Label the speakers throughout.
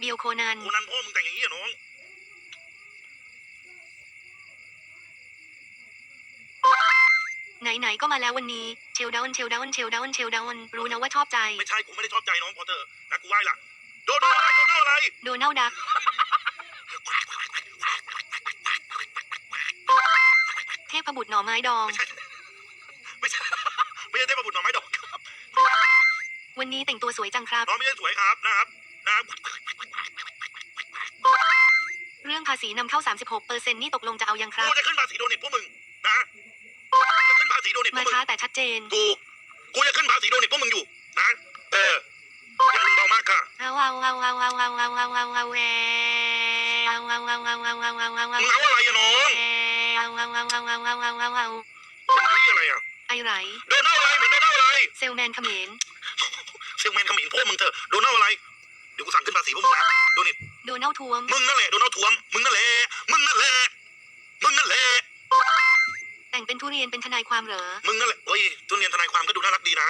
Speaker 1: เบียวโคนัน
Speaker 2: กูนั่นพ่อมึงแต่งอย่างนี้อะน้อง
Speaker 1: ไหนๆก็มาแล้ววันนี้เชลดาวน์เชลดาวน์เชลดาวน์เชลดาวน์รู้นะว่าชอบใจ
Speaker 2: ไม่ใช่กูไม่ได้ชอบใจน้องพอเธอนะกูไหว้ล่ะโดนอะไรโดนอะไร
Speaker 1: โดนัลดักเทพบุตรหน่อไม้ดอง
Speaker 2: ไม่ใช่ไม่ใช่เทพบุตรหน่อไม้ดอกครับ
Speaker 1: วันนี้แต่งตัวสวยจังครับ
Speaker 2: น้องไม่ใช่สวยครับนะครับนะครับ
Speaker 1: เรื่องภาษีนำเข้า 36เปอร์เซ็นต์นี่ตกลงจะเอายังครับ
Speaker 2: กูจะขึ้นภาษีโดเน็ตพวกมึงนะกูจะขึ้นภาษีโดเน็ตพว
Speaker 1: มาก
Speaker 2: มึง
Speaker 1: ช้าแต่ชัดเจน
Speaker 2: กูกูจะขึ้นภาษีโดเน็ตพวกมึงอยู่นะเอออย่ามึงเบามากค่ะ
Speaker 1: เอาเอาเอาเอาเอาเอาเอาเอาเอาเอาแวเอาเอาเอาเอาเอาเอาเอาเอา
Speaker 2: มึงเอาอะไรอะน้อง
Speaker 1: เอาเอาเอาเอาเอาเอาเอาเอาเอา
Speaker 2: มึงนี่อะไรอะ
Speaker 1: ไอไร
Speaker 2: โดนัลอะไรเหมือนโดนัลอะไร
Speaker 1: เซลแมนเขมร
Speaker 2: เซลแมนขมิ้นพวกมึงเถอะโดนัลอะไรเดี๋ยวกูสั่งขึ้นภาษีพวกมึงนะโดเน็ต
Speaker 1: โดนัลทวม
Speaker 2: มึงนั่นแหละโดนัลด์ทวมมึงนั่นแหละมึงนั่นแหละมึงนั่นแหละ
Speaker 1: แต่งเป็นทุเรียนเป็นทนายความเหรอ
Speaker 2: มึงนั่นแหละเฮ้ยทุเรียนทนายความก็ดูน่ารักดีนะ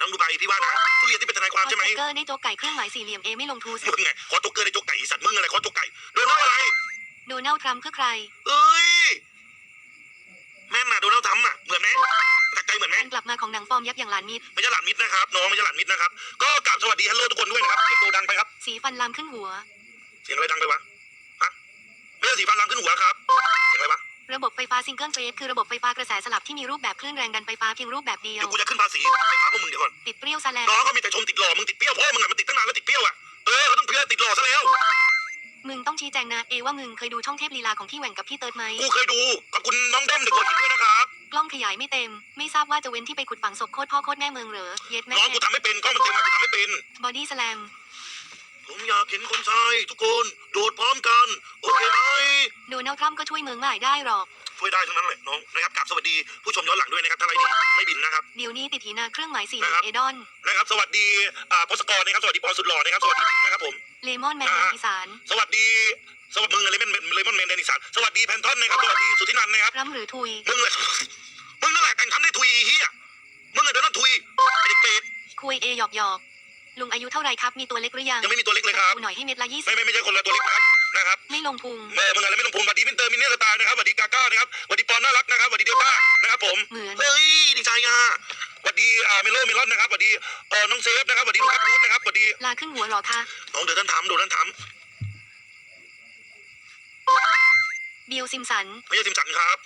Speaker 2: น้องดูใบพี่ว่านะทุเรียนที่เป็นทนายความใช่ไหม
Speaker 1: เกอร์ได้โจ๊กไก่เครื่องหมายสี่เหลี่ยมเอไม่ลงทูส
Speaker 2: มึงไงขอตุ๊กเกอร์ในโจ๊กไก่อีสัตว์มึงอะไรขอโจ๊กไก่โดนัลด์อะไร
Speaker 1: โดนัลทรัมป์เพื่อใคร
Speaker 2: เอ้ยแม่นน่ะโดนัลด์ทรัมป์อะ มือนไหมกา
Speaker 1: รกลับมาของหนังฟอร์มยักษ์อย่างหลานมิด
Speaker 2: ไม่ใช่หลานมิตรนะครับน้องไม่ใช่หลานมิตรนะครับ ก็กราบสวัสดีฮัลโหลทุกคนด้วยนะครับเสียงโดดังไปครับ
Speaker 1: สีฟันลามขึ้นหัว
Speaker 2: เสียงอะไรดังไปวะฮะไม่ใช่สีฟันลามขึ้นหัวครับเสียงอะไรวะ
Speaker 1: ระบบไฟฟ้าซิงเกิลเฟสคือระบบไฟฟ้ากระแสสลับที่มีรูปแบบคลื่นแรงดันไฟฟ้าเพียงรูปแบบเดีย
Speaker 2: เดี๋
Speaker 1: ว
Speaker 2: ยวกูจะขึ้นภาษีไฟฟ้าพวกมึงเดี๋ยวก่อน
Speaker 1: ติดเปรี้ยวซะแล้ว
Speaker 2: น้องก็มีแต่ชมติดหล่อมึงติดเปรี้ยวพ่อมึงอะมันติดตั้งนานแล้วติดเปรี้ยวอะเออก็ต้องเปรี้ยวติดหล่อซะแล้ว
Speaker 1: มึงต้องชี้แจงนะเอว่ามึงเคยดูช่องเทพลีลาของพี่แหว่งกับพี่เติร์ดไหม
Speaker 2: กูเคยดูขอบคุณน้องเด้มเด็กหัวหินด้วยนะครับ
Speaker 1: กล้องขยายไม่เต็ม ไม่ทราบว่าจะเว้นที่ไปขุดฝังศพโคตรพ่อโคตรแม่เมืองเหรอ เย็ดแม่
Speaker 2: น้องกูทำไม่เป็นกล้องมันเต็มอะกูทำไม่เป็น
Speaker 1: บอดี้สแลม
Speaker 2: ผมอยากเห็นคนชายทุกคนโดดพร้อมกัน โอเคไหม
Speaker 1: โดนัลด์ทรัมป์ก็ช่วยเมืองไม่ได้หรอก
Speaker 2: ช่วยได้ทั้งนั้นแหละน้องนะครับกราบสวัสดีผู้ชมย้อนหลังด้วยนะครับถ้าไรดีไม่บินนะครับ
Speaker 1: เดี๋ยวนี้ติดหีนาเครื่องหมายสี่เหลี่ย
Speaker 2: นะครั
Speaker 1: ม
Speaker 2: บ
Speaker 1: เอดอน
Speaker 2: นะครับ สวัสดีอ่าพศกรนะครับสวัสดีปอสุดหล่อนะครับสวัสดีพิมพ์นะครับผม
Speaker 1: เลมอนแมนแดนอีสาน
Speaker 2: สวัสดี สวัสดีมึงอะไรเป็นเลมอนแมนแดนิสันสวัสดีแพนทอนนะครับสวัสดีสุทธินันนะครับ
Speaker 1: ร่ำหรือทุย
Speaker 2: มึงเลยมึงนั่นแหละแต่งทำได้ทุยอีเฮียมึงอะเดี๋ยวนั้นทุยไอ้เด็กเปรต
Speaker 1: คุยเอหยอกหยอกลุงอายุเท่าไรครับมีตัวเล็กหรือยัง
Speaker 2: ยังไม่มีตัวเล็กเลยครับ
Speaker 1: ดูหน่อยให้เม็ดละยี่สิ
Speaker 2: ไม่
Speaker 1: บ
Speaker 2: ไม่ไม่ใช่คนละตัวเล็กนะครับนะครับ
Speaker 1: ไม่ลงพุง
Speaker 2: เออมึงอะไรไม่ต้องพูดสวัสดีมินเตอร์มินเนอร์สไตล์นะครับสวัสดีกาก้านะครับสวัสดีปอนน่ารักนะครับสวัสดีเดลต้านะครับผม
Speaker 1: เหมือน
Speaker 2: เฮ้ยดีใจอะสวัสดีอ่าเมโลเมลอนนะครับสวัสดีเอ่อน้องเซฟนะครับสวัสดีลูกคัสพูดนะครับสวัสดี
Speaker 1: ลาขึ้นหัวเหรอคะ
Speaker 2: น้องเดี๋ยวท่านทำเดี๋ยวท่านท
Speaker 1: บิลซิมสันำ
Speaker 2: ไม่ใช่ซิมสันครับ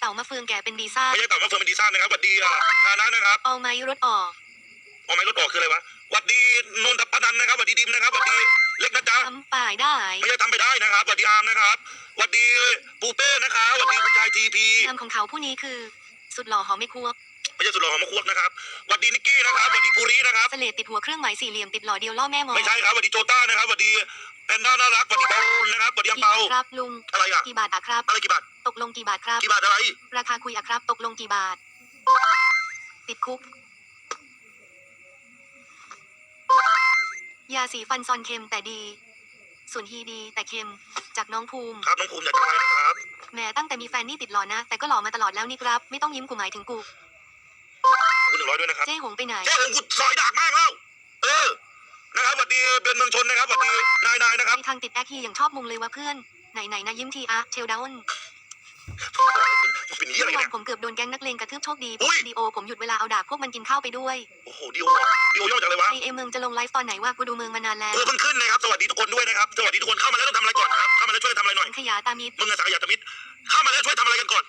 Speaker 1: เต่ามะเฟืองแก่เป็นดีซ่า
Speaker 2: ไม่ใช่เต่ามาเฟิร์มเป็นดีซ่านะครับสวัสดีอ่าฮานะนะครับ
Speaker 1: เอาไม้รถออก
Speaker 2: เอาไม้รถออกคืออะไรวะสวัสดีนนทพัฒนันนะครับสวัสดีดิมนะครับสวัสดีเล็กนะจ๊ะ
Speaker 1: ทำป่ายได้
Speaker 2: ไม่ใช่ทำไปได้นะครับสวัสดีอาร์มนะครับสวัสดีปูเป้นะครับสวัสดีคุณชายทีพี
Speaker 1: นามของเขาผู้นี้คือ สุดหล่อหอมไม่ควบ
Speaker 2: ไม่ใช่สุดหล่อของมะควบนะครับสวัสดีนิกกี้นะครับสวัสดีภูรินะครับ
Speaker 1: เสลดติดหัวเครื่องหมายสี่เหลี่ยมติดหล่อเดียวล่อแม่มอ
Speaker 2: ไม่ใช่ครับสวัสดีโจต้านะครับสวัสดีแพนด้าน่ารักสวัสดีบอลนะครับสวัสดีอัง
Speaker 1: กี่
Speaker 2: เปา
Speaker 1: บาทครับลุง
Speaker 2: อะไรอะ
Speaker 1: กี่บาทอะครับ
Speaker 2: อะไรกี่บาท
Speaker 1: ตกลงกี่บาทครับ
Speaker 2: กี่บาทอะไร
Speaker 1: ราคาคุยอะครับ ตกลงกี่บาท ติดคุกยาสีฟันซอนเค็มแต่ดีส่วนฮีดีแต่เค็มจากน้องภูมิ
Speaker 2: ครับน้องภูมิอยากจะไปนะครับ
Speaker 1: แหมตั้งแต่มีแฟนนี่ติดหล่อนะ แต่ก็หล่อมาตลอดแล้วนี่ครับ ไม่ต้องยิ้มกูหมายถึงกู
Speaker 2: ขอบคุณหนึ่งร้อยด้วยนะครับ
Speaker 1: เจ้หงไปไหน
Speaker 2: แค่ผมกุดซอยดากมากแล้วเออนะครับสวัสดีเป็นเมืองชนนะครับสวัสดีนายนายนะครับ
Speaker 1: มีทางติดแอคฮีอย่างชอบมุงเลยว่ะเพื่อน ไหนไหนๆนะยิ้มทีอะเชลดาวน์
Speaker 2: มันเป็นยี่อะไร
Speaker 1: เมื่อวา
Speaker 2: เนี่
Speaker 1: น
Speaker 2: ย
Speaker 1: ผมเกือบโดนแก๊งนักเลงกระทืบโชคดี
Speaker 2: อุ้ย
Speaker 1: ดีโอผมหยุดเวลาเอาดาบพวกมันกินข้าวไปด้วย
Speaker 2: โอ้โหดิโอเหรอดิโอย่อมาจากอะไรวะ
Speaker 1: ไอเอมึงจะลงไลฟ์ตอนไหนวะกูดูเมืองมานานแล้ว
Speaker 2: เออเพิ่งขึ้นนะครับสวัสดีทุกคนด้วยนะครับสวัสดีทุกคนเข้ามาแล้วต้องทำอะไรก่อนครับเข้ามาแล้วช่วยทำอะไรหน่อย
Speaker 1: สังขยาตามิด
Speaker 2: มึงอะสังขยาตมิตรเข้ามาแล้วช่วยทำอะไรกันก่อน